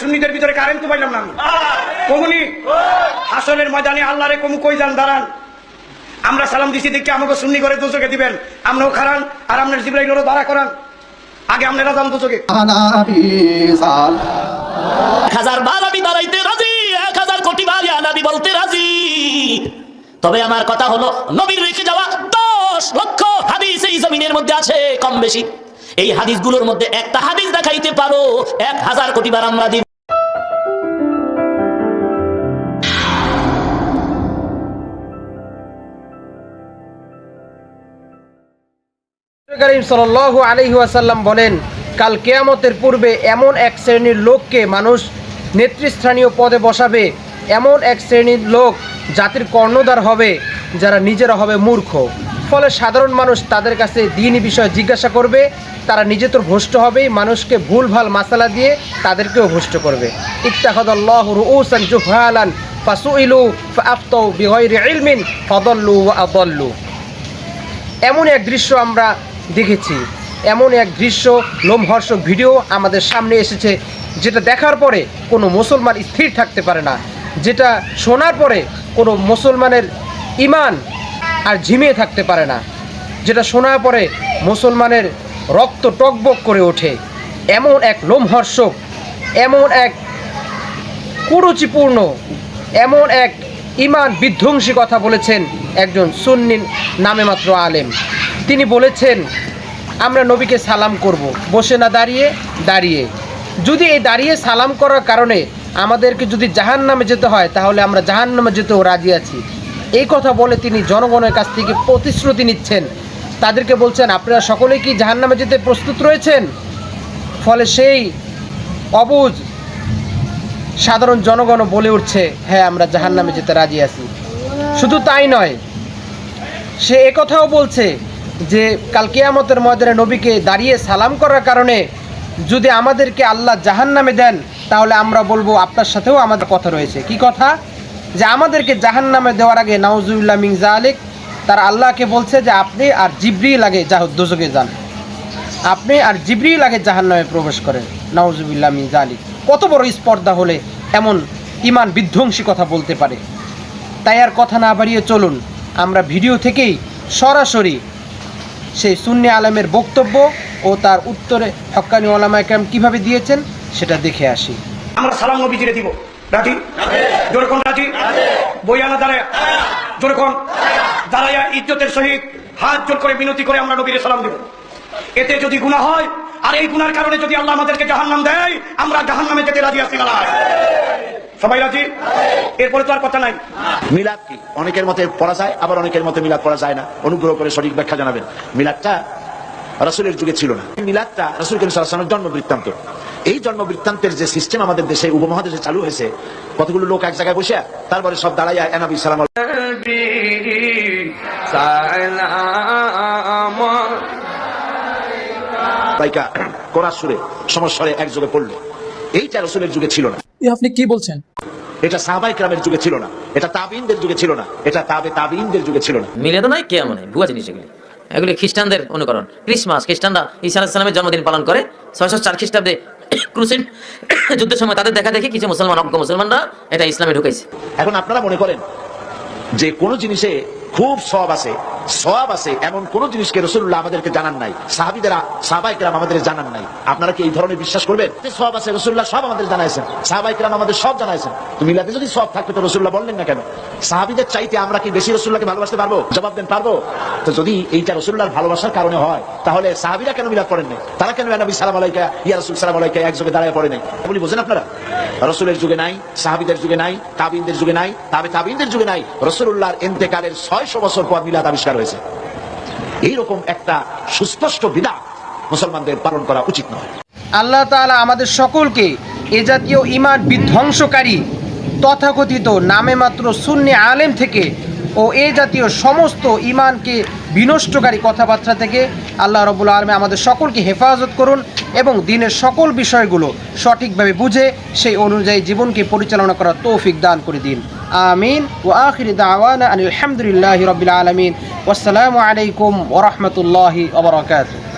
সুন্নিদের ভিতরে কারেন্ট তো পাইলাম না আমি। কমুনি হাসনের ময়দানে আল্লাহরে কমু কই যান, দাঁড়ান। আমরা সালাম দিছি, দেখে আমাকে সুন্নি করে দুচোকে দিবেন। আমরাও খারান, আর আপনার জিব্রাইলেরও দাঁড়া করান। আগে আপনারা যান দুচোকে হাজার বার আমি দাঁড়াইতে রাজি, এক হাজার কোটি বার ইয়া বলতে রাজি। তবে আমার কথা হলো, নবীর রেখে যাওয়া দশ লক্ষ হাদিস এই জমিনের মধ্যে আছে, কম বেশি। এই হাদিসগুলোর মধ্যে একটা হাদিস দেখাইতে পারো, এক হাজার কোটি বার আমরা করিম সাল্লাল্লাহু আলাইহি ওয়াসাল্লাম বলেন, কাল কেয়ামতের পূর্বে এমন এক শ্রেণির লোককে মানুষ নেতৃস্থানীয় পদে বসাবে, এমন এক শ্রেণির লোক জাতির কর্ণধার হবে, যারা নিজেরা হবে মূর্খ। ফলে সাধারণ মানুষ তাদের কাছে দিনই বিষয়ে জিজ্ঞাসা করবে, তারা নিজে তো ভ্রষ্ট হবেই, মানুষকে ভুলভাল মাসালা দিয়ে তাদেরকেও ভ্রষ্ট করবে। ইত্তাহাদাল্লাহ এমন এক দৃশ্য আমরা দেখেছি। এমন এক দৃশ্য, লোমহর্ষক ভিডিও আমাদের সামনে এসেছে, যেটা দেখার পরে কোনো মুসলমান স্থির থাকতে পারে না, যেটা শোনার পরে কোনো মুসলমানের ইমান আর ঝিমিয়ে থাকতে পারে না, যেটা শোনার পরে মুসলমানের রক্ত টকবক করে ওঠে। এমন এক লোমহর্ষক, এমন এক কুরুচিপূর্ণ, এমন এক ইমান বিধ্বংসী কথা বলেছেন একজন সুন্নি নামে মাত্র আলেম। তিনি বলেছেন, আমরা নবীকে সালাম করব, বসে না দাঁড়িয়ে দাঁড়িয়ে। যদি এই দাঁড়িয়ে সালাম করার কারণে আমাদেরকে যদি জাহান নামে যেতে হয়, তাহলে আমরা জাহান নামে যেতেও রাজি আছি। এই কথা বলে তিনি জনগণের কাছ থেকে প্রতিশ্রুতি নিচ্ছেন। তাদেরকে বলছেন, আপনারা সকলেই কি জাহান নামে যেতে প্রস্তুত রয়েছেন? ফলে সেই অবুজ সাধারণ জনগণও বলে উঠছে হ্যাঁ আমরা জাহান নামে যেতে রাজি আছি। শুধু তাই নয়, সে একথাও বলছে যে, কাল কেয়ামতের ময়দানে নবীকে দাঁড়িয়ে সালাম করার কারণে যদি আমাদেরকে আল্লাহ জাহান নামে দেন, তাহলে আমরা বলব আপনার সাথেও আমাদের কথা রয়েছে। কি কথা? যে আমাদেরকে জাহান নামে দেওয়ার আগে নাউজুল্লাহ মিং জালিক তার আল্লাহকে বলছে যে, আপনি আর জিবরি লাগে যা দোজকে যান। আপনি আর জিবরিল লাগে জাহান নামে প্রবেশ করেন, নাউজুবিল্লাহ মিন জালিক কত বড় স্পর্ধা হলে এমন ইমান বিধ্বংসী কথা বলতে পারে? তাই আর কথা না বাড়িয়ে চলুন, আমরা ভিডিও থেকেই সরাসরি সেই সুন্নি আলমের বক্তব্য ও তার উত্তরে হক্কানি ওলামা একরাম কীভাবে দিয়েছেন সেটা দেখে আসি। আমরা সালাম নবীজিরে দিব। জোরে কোন রাজি? বইয়ানা দাঁড়ায় কোন দাঁড়াইয়া ইজ্জতের সহিত হাত জোর করে বিনতি করে আমরা নবীরে সালাম দিব। এতে যদি গুনাহ হয় আর এই গুনার কারণে যদি আল্লাহ আমাদেরকে জাহান্নাম দেয় আমরা জাহান্নামে যেতে রাজি আছি না। সবাই রাজি? এরপরে তো আর কথা নাই। মিলাদ কি? অনেকের মতে পড়া যায় আবার অনেকের মতে মিলাদ পড়া যায় না। অনুগ্রহ করে সঠিক ব্যাখ্যা জানাবেন। মিলাদটা রাসূলের যুগে ছিল না। মিলাদটা রাসূল সাল্লাল্লাহু জন্ম বৃত্তান্ত এই জন্ম বৃত্তান্তের যে সিস্টেম আমাদের দেশে উপমহাদেশে চালু হয়েছে কতগুলো লোক এক জায়গায় বসে তারপরে সব দাঁড়াইয়া এনাবি সালাম সুরে সমস্বরে একযোগে পড়ল। এইটা রসুলের যুগে ছিল না। আপনি কি বলছেন? এটা সাহাবাই ক্রামের যুগে ছিল না। এটা তাবিনদের যুগে ছিল না। এটা তাবে তাবিনদের যুগে ছিল না। মিলে তো নাই কে মনে ভুয়া জিনিস এগুলি। এগুলি খ্রিস্টানদের অনুকরণ। ক্রিসমাস খ্রিস্টানরা ঈসা আলাইসালামের জন্মদিন পালন করে। ছয়শো চার খ্রিস্টাব্দে ক্রুসেন যুদ্ধের সময় তাদের দেখা দেখি কিছু মুসলমান অজ্ঞ মুসলমানরা এটা ইসলামে ঢুকেছে এখন আপনারা মনে করেন যে কোন জিনিসে খুব সব আছে সব আছে এমন কোন জিনিসকে রসুল্লাহ আমাদেরকে জানান নাই। সাহাবিদেরা সাহাবাইকরাম আমাদের জানান নাই। আপনারা কি এই ধরনের বিশ্বাস করবেন? সব আছে রসুল্লাহ সব আমাদের জানাইছেন। আমাদের সব জানাইছেন। তো মিলাতে যদি সব তো রসুল্লাহ বললেন না কেন? সাহাবিদের চাইতে আমরা কি বেশি রসুল্লাহকে ভালোবাসতে পারব? জবাব দেন, পারব। তো যদি এইটা রসুল্লাহর ভালোবাসার কারণে হয়, তাহলে সাহাবিরা কেন পড়েন নাই? তারা কেন নবী সালাম আলাইকা, ইয়া রসুল সালাম আলাইকা একযোগে দাঁড়ায় পড়ে নাই? বলি বোঝেন আপনারা? রসুলের যুগে নাই, সাহাবিদের যুগে নাই, তাবিনদের যুগে নাই, তাবে তাবিনদের যুগে নাই রসুল্লাহর এন্তেকালের ছয়শো বছর পর মিলাদ আবিষ্কার হয়েছে। এইরকম একটা সুস্পষ্ট বিদা মুসলমানদের পালন করা উচিত নয়। আল্লাহ তাআলা আমাদের সকলকে এ জাতীয় ইমান বিধ্বংসকারী, তথাকথিত নামে মাত্র শূন্য আলেম থেকে ও এ জাতীয় সমস্ত ইমানকে বিনষ্টকারী কথাবার্তা থেকে আল্লাহ রবুল আলমে আমাদের সকলকে হেফাজত করুন এবং দিনের সকল বিষয়গুলো সঠিকভাবে বুঝে সেই অনুযায়ী জীবনকে পরিচালনা করার তৌফিক দান করে দিন। আমিন। ও আখির দাওয়ানা আলহামদুলিল্লাহ রবিল আলমিন। আসসালামু আলাইকুম ওরহমতুল্লাহি ওবরাকাতুহ